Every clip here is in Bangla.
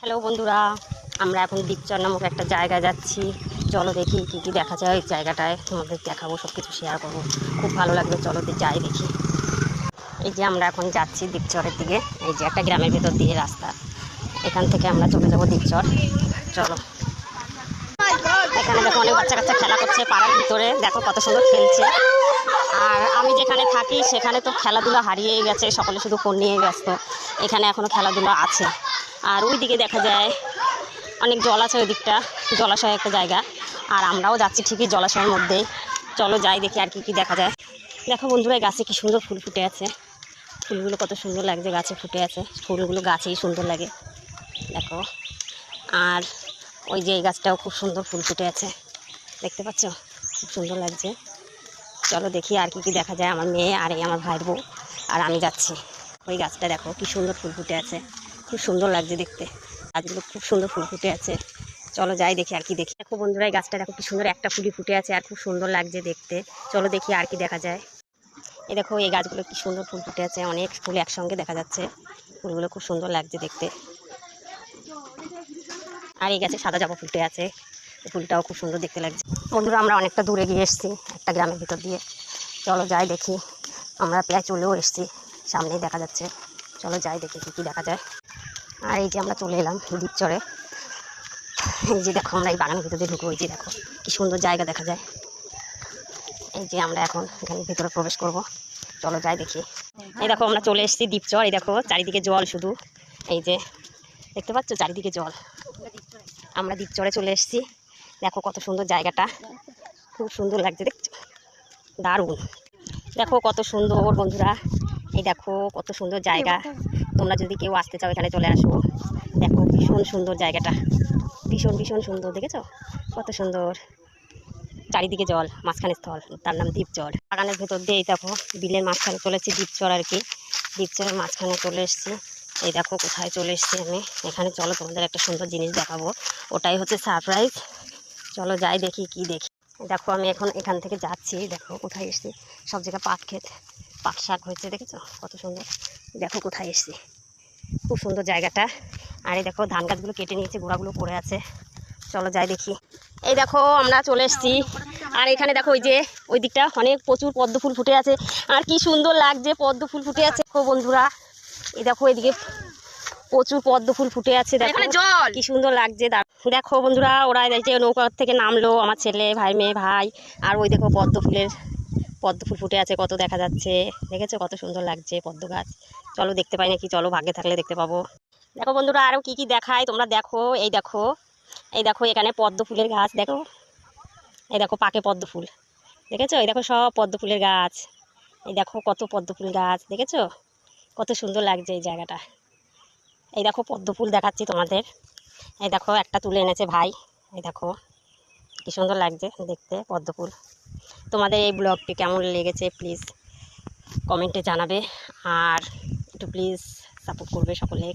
হ্যালো বন্ধুরা, আমরা এখন দ্বীপচর নামক একটা জায়গায় যাচ্ছি। চলো দেখি কী কী দেখা যায় ওই জায়গাটায়। তোমাদের দেখাবো সব কিছু শেয়ার করব। খুব ভালো লাগবে, চলো যাই দেখি। এই যে আমরা এখন যাচ্ছি দীপচরের দিকে। এই যে একটা গ্রামের ভেতর দিয়ে রাস্তা। এখান থেকে আমরা চলে যাব দীপচর চলো। এখানে দেখো অনেক বাচ্চা কাচ্চা খেলা করছে পাড়ার ভিতরে। দেখো কত সুন্দর খেলছে। আর আমি যেখানে থাকি, সেখানে তো খেলাধুলা হারিয়েই গেছে। সকলে শুধু ফোন নিয়ে ব্যস্ত। এখানে এখনও খেলাধুলা আছে। আর ওই দিকে দেখা যায় অনেক জল আছে ওই দিকটা জলাশয় একটা জায়গা। আর আমরাও যাচ্ছি ঠিকই জলাশয়ের মধ্যেই চলো যাই দেখি আর কি কি দেখা যায়। দেখো বন্ধুরা গাছে কি সুন্দর ফুল ফুটে আছে। ফুলগুলো কত সুন্দর লাগছে, গাছে ফুটে আছে। ফুলগুলো গাছেই সুন্দর লাগে। দেখো। আর ওই যে এই গাছটাও খুব সুন্দর ফুল ফুটে আছে। দেখতে পাচ্ছ? খুব সুন্দর লাগছে। চলো দেখি আর কি কি দেখা যায় আমার মেয়ে আর এই আমার ভাইয়ের বউ। আর আমি যাচ্ছি। ওই গাছটা দেখো, কি সুন্দর ফুল ফুটে আছে। খুব সুন্দর লাগছে দেখতে। গাছগুলো খুব সুন্দর ফুল ফুটে আছে। চলো যাই দেখি আর কি দেখি। দেখো বন্ধুরা, এই গাছটা দেখো কি সুন্দর একটা ফুলই ফুটে আছে আর খুব সুন্দর লাগছে দেখতে। চলো দেখি আর কি দেখা যায়। এ দেখো, এই গাছগুলো কি সুন্দর ফুল ফুটে আছে। অনেক ফুল একসঙ্গে দেখা যাচ্ছে। ফুলগুলো খুব সুন্দর লাগছে দেখতে। আর এই গাছে সাদা জামা ফুটে আছে। ফুলটাও খুব সুন্দর দেখতে লাগছে। বন্ধুরা, আমরা অনেকটা দূরে গিয়ে এসেছি, একটা গ্রামের ভিতর দিয়ে। চলো যাই দেখি। আমরা প্রায় চলেও এসেছি। সামনেই দেখা যাচ্ছে। চলো যাই দেখি কী কী দেখা যায়। আর এই যে আমরা চলে এলাম দ্বীপচরে এই যে দেখো আমরা এই বাগানের ভিতরে ঢুকবো ঢুকে ওই যে দেখো কি সুন্দর জায়গা দেখা যায়। এই যে আমরা এখন এখানে ভিতরে প্রবেশ করব। চলো যাই দেখি। এই দেখো আমরা চলে এসেছি দ্বীপচর এই দেখো চারিদিকে জল শুধু। এই যে দেখতে পাচ্ছ চারিদিকে জল। আমরা দ্বীপচরে চলে এসেছি। দেখো কত সুন্দর জায়গাটা। খুব সুন্দর লাগছে, দেখছ? দারুণ। দেখো কত সুন্দর বন্ধুরা। এই দেখো কত সুন্দর জায়গা। তোমরা যদি কেউ আসতে চাও এখানে চলে আসো। দেখো ভীষণ সুন্দর জায়গাটা। ভীষণ ভীষণ সুন্দর দেখেছ? কত সুন্দর। চারিদিকে জল মাঝখানে স্থল তার নাম দ্বীপচর। বাগানের ভেতর দিয়ে এই দেখো বিলের মাঝখানে চলে এসেছি দ্বীপচর আর কি। দ্বীপচরের মাঝখানে চলে এসেছি। এই দেখো কোথায় চলে এসেছি আমি। এখানে চলো তোমাদের একটা সুন্দর জিনিস দেখাবো। ওটাই হচ্ছে সারপ্রাইজ চলো যাই দেখি কি দেখি। দেখো আমি এখন এখান থেকে যাচ্ছি। দেখো কোথায় এসেছি। সব জায়গায় পাট ক্ষেত। পাট শাক হয়েছে দেখেছ? কত সুন্দর। দেখো কোথায় এসেছি। খুব সুন্দর জায়গাটা। আর এই দেখো ধান গাছগুলো কেটে নিয়েছে গোড়াগুলো পড়ে আছে। চলো যাই দেখি। এই দেখো আমরা চলে এসেছি। আর এখানে দেখো ওই যে ওই দিকটা অনেক প্রচুর পদ্ম ফুল ফুটে আছে। আর কি সুন্দর লাগছে পদ্ম ফুল ফুটে আছে। দেখো বন্ধুরা এই দেখো এদিকে প্রচুর পদ্ম ফুল ফুটে আছে দেখো। জল! কি সুন্দর লাগছে দেখো বন্ধুরা ওরা এই যে নৌকা থেকে নামলো আমার ছেলে ভাই মেয়ে ভাই। আর ওই দেখো পদ্ম ফুলের পদ্ম ফুল ফুটে আছে, কত দেখা যাচ্ছে। দেখেছ কত সুন্দর লাগছে পদ্ম গাছ। চলো দেখতে পাই নাকি, চলো ভাগ্যে থাকলে দেখতে পাবো। দেখো বন্ধুরা আরও কি কি দেখায় তোমরা দেখো, এই দেখো এই দেখো এখানে পদ্ম ফুলের গাছ, দেখো। এই দেখো পাকে পদ্ম ফুল। দেখেছ? এই দেখো সব পদ্ম ফুলের গাছ। এই দেখো কত পদ্ম ফুল গাছ, দেখেছ? কত সুন্দর লাগছে এই জায়গাটা। এই দেখো পদ্ম ফুল দেখাচ্ছি তোমাদের। এই দেখো একটা তুলে এনেছে ভাই। এই দেখো, কি সুন্দর লাগছে দেখতে পদ্ম ফুল। তোমাদের এই ব্লগটি কেমন লেগেছে প্লিজ কমেন্টে জানাবে আর একটু প্লিজ সাপোর্ট করবে সকলে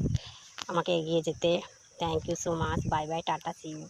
আমাকে এগিয়ে যেতে। Thank you so much bye bye tata see you